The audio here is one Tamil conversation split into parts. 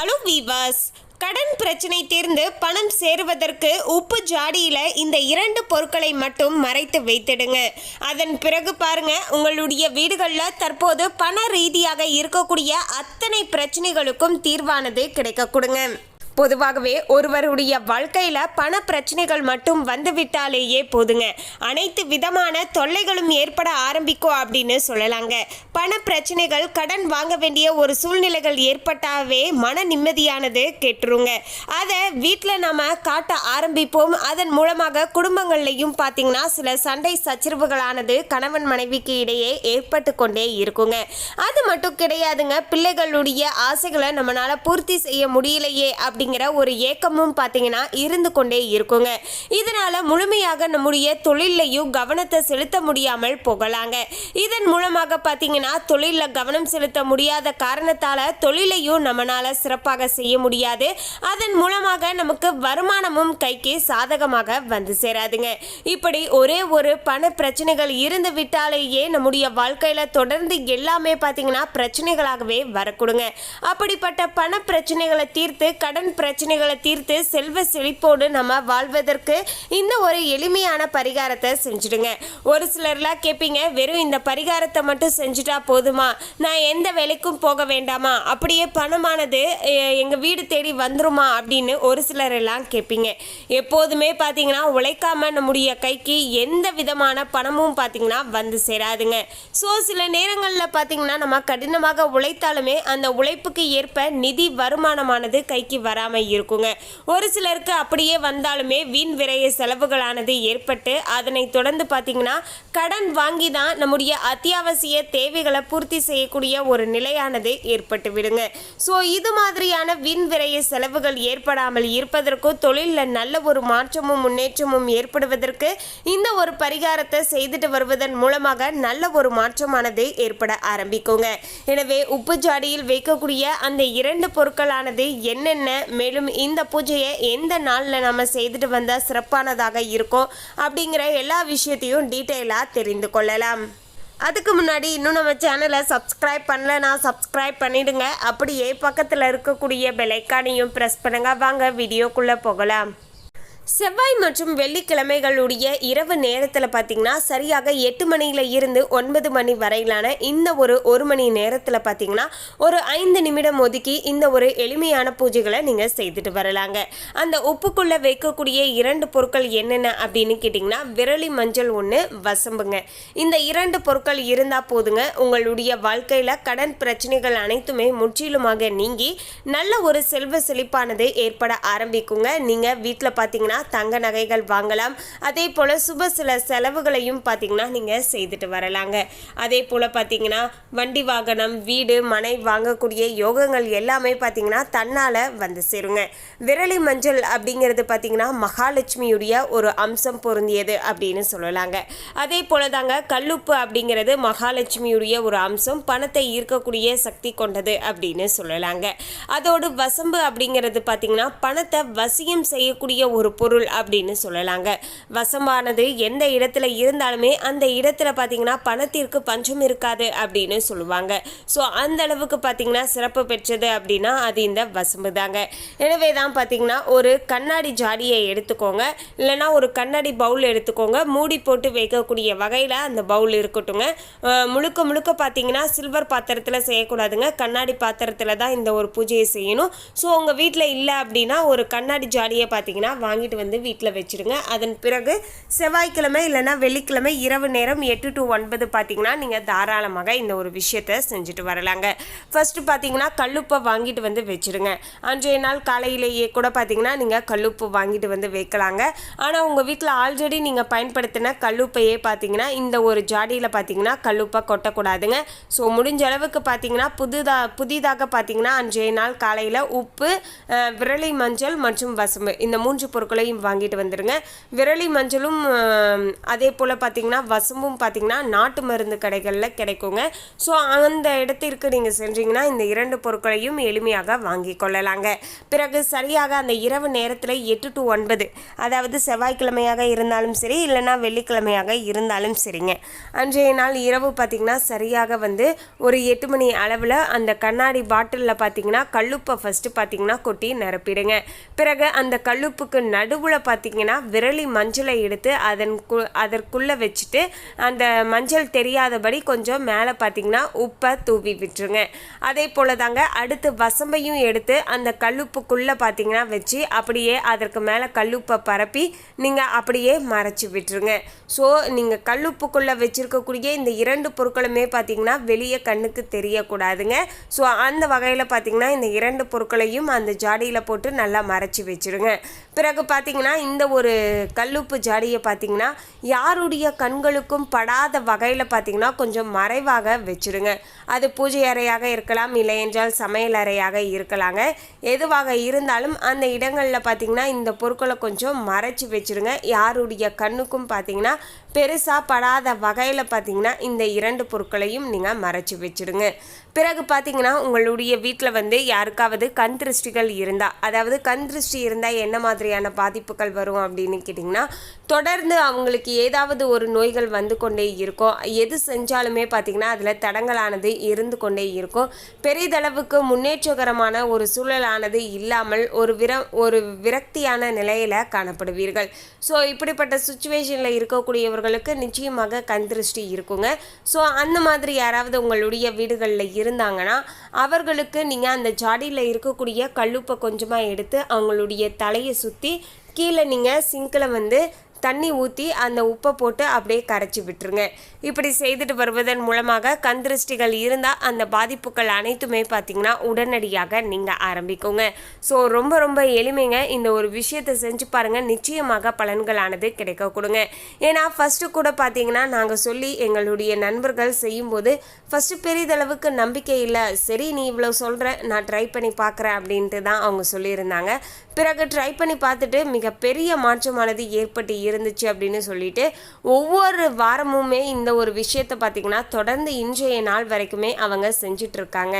ஹலோ வீவாஸ் கடன் பிரச்சனை தீர்ந்து பணம் சேருவதற்கு உப்பு ஜாடியில் இந்த இரண்டு பொருட்களை மட்டும் மறைத்து வைத்திடுங்க. அதன் பிறகு பாருங்க உங்களுடைய வீடுகளில் தற்போது பண ரீதியாக இருக்கக்கூடிய அத்தனை பிரச்சனைகளுக்கும் தீர்வானது கிடைக்க கொடுங்க. பொதுவாகவே ஒருவருடைய வாழ்க்கையில பண பிரச்சனைகள் மட்டும் வந்துவிட்டாலேயே போதுங்க. அனைத்து விதமான தொல்லைகளும் ஏற்பட ஆரம்பிக்கும் அப்படின்னு சொல்லலாங்க. பண பிரச்சனைகள் கடன் வாங்க வேண்டிய ஒரு சூழ்நிலைகள் ஏற்பட்டாவே மன நிம்மதியானது கெட்டுருங்க. அதை வீட்டில் நம்ம காட்ட ஆரம்பிப்போம். அதன் மூலமாக குடும்பங்கள்லையும் பார்த்தீங்கன்னா சில சண்டை சச்சரவுகளானது கணவன் மனைவிக்கு இடையே ஏற்பட்டு கொண்டே இருக்குங்க. அது மட்டும் கிடையாதுங்க. பிள்ளைகளுடைய ஆசைகளை நம்மளால பூர்த்தி செய்ய முடியலையே அப்படிங்கிற ஒரு ஏக்கமும் பார்த்தீங்கன்னா இருந்து கொண்டே இருக்குங்க. இதனால முழுமையாக நம்முடைய தொழிலையும் கவனத்தை செலுத்த முடியாமல் போகலாங்க. இதன் மூலமாக பார்த்தீங்கன்னா தொழிலில் கவனம் செலுத்த முடியாத காரணத்தால் தொழிலையும் நம்மளால் சிறப்பாக செய்ய முடியாது. அதன் மூலமாக நமக்கு வருமானமும் கைக்கு சாதகமாக வந்து சேராதுங்க. இப்படி ஒரே ஒரு பண பிரச்சனைகள் இருந்து விட்டாலேயே நம்முடைய வாழ்க்கையில் தொடர்ந்து எல்லாமே பார்த்தீங்கன்னா பிரச்சனைகளாகவே வரக்கூடுங்க. அப்படிப்பட்ட பண பிரச்சனைகளை தீர்த்து கடன் பிரச்சனைகளை தீர்த்து செல்வ செழிப்போடு நம்ம வாழ்வதற்கு இந்த ஒரு எளிமையான பரிகாரத்தை செஞ்சுடுங்க. ஒரு சிலர்லாம் கேட்பீங்க வெறும் இந்த பரிகாரத்தை மட்டும் செஞ்சுட்டா போதுமா? நான் எந்த வேலைக்கும் போக வேண்டாமா? அப்படியே பணமானது எங்கள் வீடு தேடி வந்துருமா? அப்படின்னு ஒரு சிலர் எல்லாம் கேட்பீங்க எப்போதுமே பார்த்தீங்கன்னா உழைக்காம நம்முடைய கைக்கு எந்த விதமான பணமும் பார்த்தீங்கன்னா வந்து சேராதுங்க. ஸோ சில நேரங்களில் பார்த்தீங்கன்னா நம்ம கடினமாக உழைத்தாலுமே அந்த உழைப்புக்கு ஏற்ப நிதி வருமானமானது கைக்கு வர வராமல் இருக்குங்க. ஒரு சிலருக்கு அப்படியே வந்தாலுமே வீண் விரைய செலவுகளானது ஏற்பட்டு அதனை தொடர்ந்து பார்த்தீங்கன்னா கடன் வாங்கி தான் நம்முடைய அத்தியாவசிய தேவைகளை பூர்த்தி செய்யக்கூடிய ஒரு நிலையானது ஏற்பட்டு விடுங்க. ஸோ இது மாதிரியான வீண் விரைய செலவுகள் ஏற்படாமல் இருப்பதற்கும் தொழிலில் நல்ல ஒரு மாற்றமும் முன்னேற்றமும் ஏற்படுவதற்கு இந்த ஒரு பரிகாரத்தை செய்துட்டு வருவதன் மூலமாக நல்ல ஒரு மாற்றமானது ஏற்பட ஆரம்பிக்குங்க. எனவே உப்பு ஜாடியில் வைக்கக்கூடிய அந்த இரண்டு பொருட்களானது என்னென்ன மேலும் இந்த பூஜையை எந்த நாளில் நம்ம செய்துட்டு வந்தால் சிறப்பானதாக இருக்கும் அப்படிங்கிற எல்லா விஷயத்தையும் டீட்டெயிலாக தெரிந்து கொள்ளலாம். அதுக்கு முன்னாடி இன்னும் நம்ம சேனலை சப்ஸ்கிரைப் பண்ணலனா சப்ஸ்கிரைப் பண்ணிடுங்க. அப்படியே பக்கத்தில் இருக்கக்கூடிய பெலைக்கானையும் ப்ரெஸ் பண்ணுங்க. வாங்க வீடியோக்குள்ளே போகலாம். செவ்வாய் மற்றும் வெள்ளிக்கிழமைகளுடைய இரவு நேரத்தில் பார்த்தீங்கன்னா சரியாக எட்டு மணியில இருந்து ஒன்பது மணி வரையிலான இந்த ஒரு ஒரு மணி நேரத்தில் பார்த்தீங்கன்னா ஒரு ஐந்து நிமிடம் ஒதுக்கி இந்த ஒரு எளிமையான பூஜைகளை நீங்கள் செய்துட்டு வரலாங்க. அந்த உப்புக்குள்ளே வைக்கக்கூடிய இரண்டு பொருட்கள் என்னென்ன அப்படின்னு கேட்டிங்கன்னா விரலி மஞ்சள் ஒன்று வசம்புங்க. இந்த இரண்டு பொருட்கள் இருந்தால் போதுங்க உங்களுடைய வாழ்க்கையில் கடன் பிரச்சனைகள் அனைத்துமே முற்றிலுமாக நீங்கி நல்ல ஒரு செல்வ செழிப்பானது ஏற்பட ஆரம்பிக்குங்க. நீங்கள் வீட்டில் பார்த்தீங்கன்னா தங்க நகைகள் வாங்கலாம். அதே போல் சுப சில செலவுகளையும் பார்த்தீங்கன்னா நீங்கள் செய்துட்டு வரலாங்க. அதே போல் பார்த்தீங்கன்னா வண்டி வாகனம் வீடு மனை வாங்கக்கூடிய யோகங்கள் எல்லாமே பார்த்தீங்கன்னா தன்னால் வந்து சேருங்க. விரலி மஞ்சள் அப்படிங்கிறது பார்த்தீங்கன்னா மகாலட்சுமியுடைய ஒரு அம்சம் பொருந்தியது அப்படின்னு சொல்லலாங்க. அதே போல தாங்க கல்லுப்பு அப்படிங்கிறது மகாலட்சுமியுடைய ஒரு அம்சம் பணத்தை ஈர்க்கக்கூடிய சக்தி கொண்டது அப்படின்னு சொல்லலாங்க. அதோடு வசம்பு அப்படிங்கிறது பார்த்தீங்கன்னா பணத்தை வசியம் செய்யக்கூடிய ஒரு பொருள் அப்படின்னு சொல்லலாங்க. வசம்பானது எந்த இடத்துல இருந்தாலுமே அந்த இடத்துல பார்த்தீங்கன்னா பணத்திற்கு பஞ்சம் இருக்காது அப்படின்னு சொல்லுவாங்க. ஸோ அந்த அளவுக்கு பார்த்தீங்கன்னா சிறப்பு பெற்றது அப்படின்னா அது இந்த வசம்பு தாங்க. எனவே தான் பார்த்தீங்கன்னா ஒரு கண்ணாடி ஜாடியை எடுத்துக்கோங்க. இல்லைன்னா ஒரு கண்ணாடி பவுல் எடுத்துக்கோங்க. மூடி போட்டு வைக்கக்கூடிய வகையில் அந்த பவுல் இருக்கட்டுங்க முழுக்க முழுக்க பார்த்தீங்கன்னா சில்வர் பாத்திரத்தில் செய்யக்கூடாதுங்க. கண்ணாடி பாத்திரத்தில் தான் இந்த ஒரு பூஜையை செய்யணும். ஸோ உங்கள் வீட்டில் இல்லை அப்படின்னா ஒரு கண்ணாடி ஜாடியை பார்த்தீங்கன்னா வாங்கி வாங்கிட்டு வந்து வீட்டில் வச்சிடுங்க. அதன் பிறகு செவ்வாய்க்கிழமை இல்லைன்னா வெள்ளிக்கிழமை இரவு நேரம் எட்டு டு ஒன்பது பார்த்தீங்கன்னா நீங்கள் தாராளமாக இந்த ஒரு விஷயத்தை செஞ்சுட்டு வரலாங்க. ஃபஸ்ட்டு பார்த்தீங்கன்னா கல்லுப்பை வாங்கிட்டு வந்து வச்சுருங்க அன்றைய நாள் காலையிலேயே கூட பார்த்தீங்கன்னா நீங்கள் கல்லுப்பு வாங்கிட்டு வந்து வைக்கலாங்க. ஆனால் உங்கள் வீட்டில் ஆல்ரெடி நீங்கள் பயன்படுத்தின கல்லுப்பையே பார்த்தீங்கன்னா இந்த ஒரு ஜாடியில் பார்த்தீங்கன்னா கல்லுப்பை கொட்டக்கூடாதுங்க. ஸோ முடிஞ்ச அளவுக்கு பார்த்தீங்கன்னா புதுதாக புதிதாக பார்த்தீங்கன்னா அன்றைய நாள் காலையில் உப்பு விரலி மஞ்சள் மற்றும் வசம்பு இந்த மூன்று பொருட்களை பொருட்களையும் வாங்கிட்டு வந்துடுங்க விரலி மஞ்சளும் அதே போல் பார்த்தீங்கன்னா வசம்பும் பார்த்தீங்கன்னா நாட்டு மருந்து கடைகளில் கிடைக்குங்க. ஸோ அந்த இடத்திற்கு நீங்கள் சென்றீங்கன்னா இந்த இரண்டு பொருட்களையும் எளிமையாக வாங்கி கொள்ளலாங்க. பிறகு சரியாக அந்த இரவு நேரத்தில் எட்டு டு ஒன்பது அதாவது செவ்வாய்க்கிழமையாக இருந்தாலும் சரி இல்லைன்னா வெள்ளிக்கிழமையாக இருந்தாலும் சரிங்க. அன்றைய நாள் இரவு பார்த்திங்கன்னா சரியாக வந்து ஒரு எட்டு மணி அளவில் அந்த கண்ணாடி பாட்டிலில் பார்த்தீங்கன்னா கல்லுப்பை ஃபஸ்ட்டு பார்த்தீங்கன்னா கொட்டி நிரப்பிடுங்க. பிறகு அந்த கல்லுப்புக்கு நடுவில் பார்த்தீங்கன்னா விரலி மஞ்சளை எடுத்து அதன் கு அதற்குள்ளே வச்சுட்டு அந்த மஞ்சள் தெரியாதபடி கொஞ்சம் மேலே பார்த்தீங்கன்னா உப்பை தூவி விட்டுருங்க. அதே போல் தாங்க அடுத்து வசம்பையும் எடுத்து அந்த கல்லுப்புக்குள்ளே பார்த்தீங்கன்னா வச்சு அப்படியே அதற்கு மேலே கல்லுப்பை பரப்பி நீங்கள் அப்படியே மறைச்சி விட்டுருங்க. ஸோ நீங்கள் கல்லுப்புக்குள்ளே வச்சுருக்கக்கூடிய இந்த இரண்டு பொருட்களுமே பார்த்தீங்கன்னா வெளியே கண்ணுக்கு தெரியக்கூடாதுங்க. ஸோ அந்த வகையில் பார்த்தீங்கன்னா இந்த இரண்டு பொருட்களையும் அந்த ஜாடியில் போட்டு நல்லா மறைச்சி வச்சிருங்க. பிறகு பார்த்தீங்கன்னா இந்த ஒரு கல்லுப்பு ஜாடியை பார்த்தீங்கன்னா யாருடைய கண்களுக்கும் படாத வகையில் பார்த்தீங்கன்னா கொஞ்சம் மறைவாக வச்சிருங்க. அது பூஜை அறையாக இருக்கலாம் இல்லை என்றால் சமையல் அறையாக இருக்கலாங்க. எதுவாக இருந்தாலும் அந்த இடங்களில் பார்த்தீங்கன்னா இந்த பொருட்களை கொஞ்சம் மறைச்சி வச்சுருங்க. யாருடைய கண்ணுக்கும் பார்த்தீங்கன்னா பெருசாக படாத வகையில் பார்த்தீங்கன்னா இந்த இரண்டு பொருட்களையும் நீங்கள் மறைச்சி வச்சிடுங்க. பிறகு பார்த்தீங்கன்னா உங்களுடைய வீட்டில் வந்து யாருக்காவது கண் திருஷ்டிகள் இருந்தால் அதாவது கண் திருஷ்டி இருந்தால் என்ன மாதிரியான பாதிப்புகள் வரும் அப்படின்னு கேட்டிங்கன்னா தொடர்ந்து அவங்களுக்கு ஏதாவது ஒரு நோய்கள் வந்து கொண்டே இருக்கும் எது செஞ்சாலுமே பார்த்தீங்கன்னா அதில் தடங்கலானது இருந்து கொண்டே இருக்கும். பெரிதளவுக்கு முன்னேற்றகரமான ஒரு சூழலானது இல்லாமல் ஒரு விர ஒரு விரக்தியான நிலையில் காணப்படுவீர்கள். ஸோ இப்படிப்பட்ட சுச்சுவேஷனில் இருப்பவர்களுக்கு நிச்சயமாக கண் திருஷ்டி இருக்குங்க. ஸோ அந்த மாதிரி யாராவது உங்களுடைய வீடுகளில் இருந்தாங்கன்னா அவர்களுக்கு நீங்கள் அந்த ஜாடியில் இருக்கக்கூடிய கல்லுப்பை கொஞ்சமாக எடுத்து அவங்களுடைய தலையை சுற்றி கீழே நீங்கள் சிங்கில் வந்து தண்ணி ஊற்றி அந்த உப்பை போட்டு அப்படியே கரைச்சி விட்டுருங்க. இப்படி செய்துட்டு வருவதன் மூலமாக கந்திருஷ்டிகள் இருந்தால் அந்த பாதிப்புகள் அனைத்துமே பார்த்திங்கன்னா உடனடியாக நீங்கள் ஆரம்பிக்குங்க. ஸோ ரொம்ப ரொம்ப எளிமைங்க. இந்த ஒரு விஷயத்தை செஞ்சு பாருங்கள் நிச்சயமாக பலன்களானது கிடைக்க கொடுங்க. ஏன்னா ஃபஸ்ட்டு கூட பார்த்தீங்கன்னா நாங்கள் சொல்லி எங்களுடைய நண்பர்கள் செய்யும்போது ஃபஸ்ட்டு பெரிதளவுக்கு நம்பிக்கை இல்லை. சரி நீ இவ்வளோ சொல்கிற நான் ட்ரை பண்ணி பார்க்குறேன் அப்படின்ட்டு தான் அவங்க சொல்லியிருந்தாங்க. பிறகு ட்ரை பண்ணி பார்த்துட்டு மிகப்பெரிய மாற்றமானது ஏற்பட்டு இருந்துச்சு அப்படின்னு சொல்லிட்டு ஒவ்வொரு வாரமுமே இந்த ஒரு விஷயத்தை பார்த்திங்கன்னா தொடர்ந்து இன்றைய நாள் வரைக்குமே அவங்க செஞ்சிட்ருக்காங்க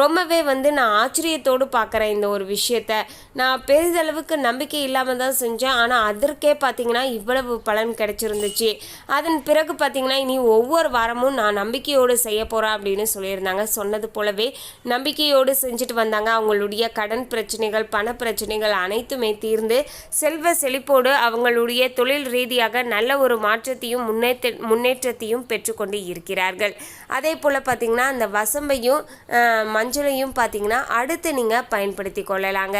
ரொம்பவே வந்து நான் ஆச்சரியத்தோடு பார்க்குறேன் இந்த ஒரு விஷயத்த. நான் பெரிதளவுக்கு நம்பிக்கை இல்லாமல் தான் செஞ்சேன். ஆனால் அதற்கே பார்த்தீங்கன்னா இவ்வளவு பலன் கிடச்சிருந்துச்சு. அதன் பிறகு பார்த்திங்கன்னா இனி ஒவ்வொரு வாரமும் நான் நம்பிக்கையோடு செய்ய போகிறேன் அப்படின்னு சொல்லியிருந்தாங்க. சொன்னது போலவே நம்பிக்கையோடு செஞ்சுட்டு வந்தாங்க. அவங்களுடைய கடன் பிரச்சனைகள் பண பிரச்சனைகள் அனைத்துமே தீர்ந்து செல்வ செழிப்போடு அவங்களுடைய தொழில் ரீதியாக நல்ல ஒரு மாற்றத்தையும் முன்னேற்ற முன்னேற்றத்தையும் பெற்றுக்கொண்டு இருக்கிறார்கள். அதே போல் பார்த்திங்கன்னா அந்த வசம்பையும் மஞ்சளையும் பார்த்தீங்கன்னா அடுத்து நீங்கள் பயன்படுத்தி கொள்ளலாங்க.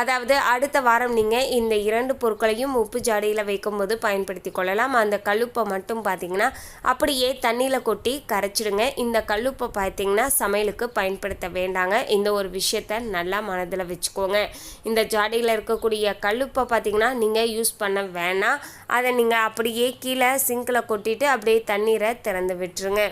அதாவது அடுத்த வாரம் நீங்கள் இந்த இரண்டு பொருட்களையும் உப்பு ஜாடியில் வைக்கும்போது பயன்படுத்தி கொள்ளலாம். அந்த கல்லுப்பை மட்டும் பார்த்தீங்கன்னா அப்படியே தண்ணியில் கொட்டி கரைச்சிடுங்க. இந்த கல்லுப்பை பார்த்தீங்கன்னா சமையலுக்கு பயன்படுத்த வேண்டாங்க. இந்த ஒரு விஷயத்த நல்லா மனதில் வச்சுக்கோங்க. இந்த ஜாடி கடையில் இருக்கக்கூடிய கழுப்பை பார்த்தீங்கன்னா நீங்கள் யூஸ் பண்ண வேணாம். அதை நீங்கள் அப்படியே கீழே சிங்கில் கொட்டிட்டு அப்படியே தண்ணீரை திறந்து விட்டுருங்க.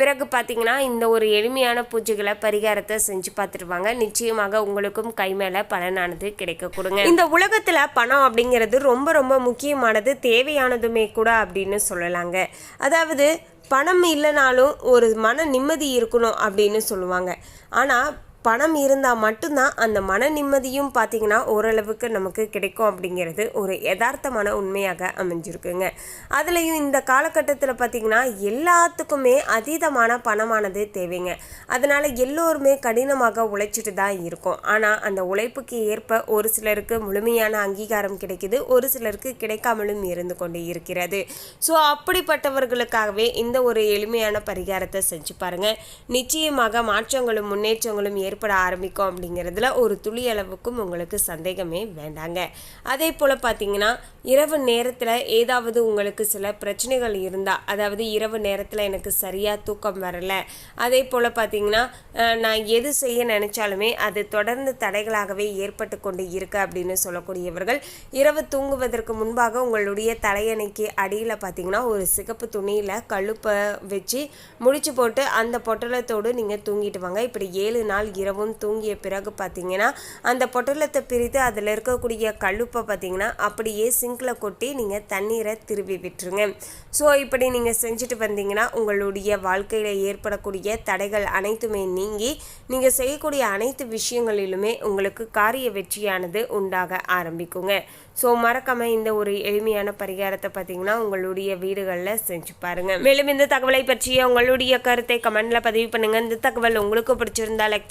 பிறகு பார்த்தீங்கன்னா இந்த ஒரு எளிமையான பூஜைகளை பரிகாரத்தை செஞ்சு பார்த்துருவாங்க நிச்சயமாக உங்களுக்கும் கை மேலே பலனானது கிடைக்க கொடுங்க. இந்த உலகத்தில் பணம் அப்படிங்கிறது ரொம்ப ரொம்ப முக்கியமானது தேவையானதுமே கூட அப்படின்னு சொல்லலாங்க. அதாவது பணம் இல்லைனாலும் ஒரு மன நிம்மதி இருக்கணும் அப்படின்னு சொல்லுவாங்க. ஆனால் பணம் இருந்தால் மட்டும்தான் அந்த மன நிம்மதியும் பார்த்திங்கன்னா ஓரளவுக்கு நமக்கு கிடைக்கும் அப்படிங்கிறது ஒரு யதார்த்தமான உண்மையாக அமைஞ்சிருக்குங்க. அதுலேயும் இந்த காலகட்டத்தில் பார்த்திங்கன்னா எல்லாத்துக்குமே அதீதமான பணமானது தேவைங்க. அதனால் எல்லோருமே கடினமாக உழைச்சிட்டு தான் இருக்கும். ஆனால் அந்த உழைப்புக்கு ஏற்ப ஒரு சிலருக்கு முழுமையான அங்கீகாரம் கிடைக்குது ஒரு சிலருக்கு கிடைக்காமலும் இருந்து கொண்டு இருக்கிறது. ஸோ அப்படிப்பட்டவர்களுக்காகவே இந்த ஒரு எளிமையான பரிகாரத்தை செஞ்சு பாருங்க. நிச்சயமாக மாற்றங்களும் முன்னேற்றங்களும் ஏற்பட ஆரம்பிக்கும் அப்படிங்கிறதுல ஒரு துளி அளவுக்கும் உங்களுக்கு சந்தேகமே வேண்டாங்க. அதே போல் பார்த்தீங்கன்னா இரவு நேரத்தில் ஏதாவது உங்களுக்கு சில பிரச்சனைகள் இருந்தால் அதாவது இரவு நேரத்தில் எனக்கு சரியாக தூக்கம் வரலை அதே போல் பார்த்தீங்கன்னா நான் எது செய்ய நினச்சாலுமே அது தொடர்ந்து தடைகளாகவே ஏற்பட்டு கொண்டு இருக்கு அப்படின்னு சொல்லக்கூடியவர்கள் இரவு தூங்குவதற்கு முன்பாக உங்களுடைய தலையணைக்கு அடியில் பார்த்தீங்கன்னா ஒரு சிகப்பு துணியில் கழுப்பை வச்சு முடிச்சு போட்டு அந்த பொட்டலத்தோடு நீங்கள் தூங்கிட்டு வாங்க. இப்படி ஏழு நாள் இரவும் தூங்கிய பிறகு பார்த்தீங்கன்னா அந்த பொட்டலத்தை பிரித்து அதில் இருக்கக்கூடிய கழுப்பை பார்த்தீங்கன்னா அப்படியே சிங்கில் கொட்டி நீங்கள் தண்ணீரை திருவி விட்டுருங்க. ஸோ இப்படி நீங்கள் செஞ்சுட்டு வந்தீங்கன்னா உங்களுடைய வாழ்க்கையில் ஏற்படக்கூடிய தடைகள் அனைத்துமே நீங்கி நீங்கள் செய்யக்கூடிய அனைத்து விஷயங்களிலுமே உங்களுக்கு காரிய வெற்றியானது உண்டாக ஆரம்பிக்குங்க. ஸோ மறக்காம இந்த ஒரு எளிமையான பரிகாரத்தை பார்த்தீங்கன்னா உங்களுடைய வீடுகளில் செஞ்சு பாருங்க. மேலும் இந்த தகவலை பற்றிய உங்களுடைய கருத்தை கமெண்ட்ல பதிவு பண்ணுங்க. இந்த தகவல் உங்களுக்கு பிடிச்சிருந்தா லைக்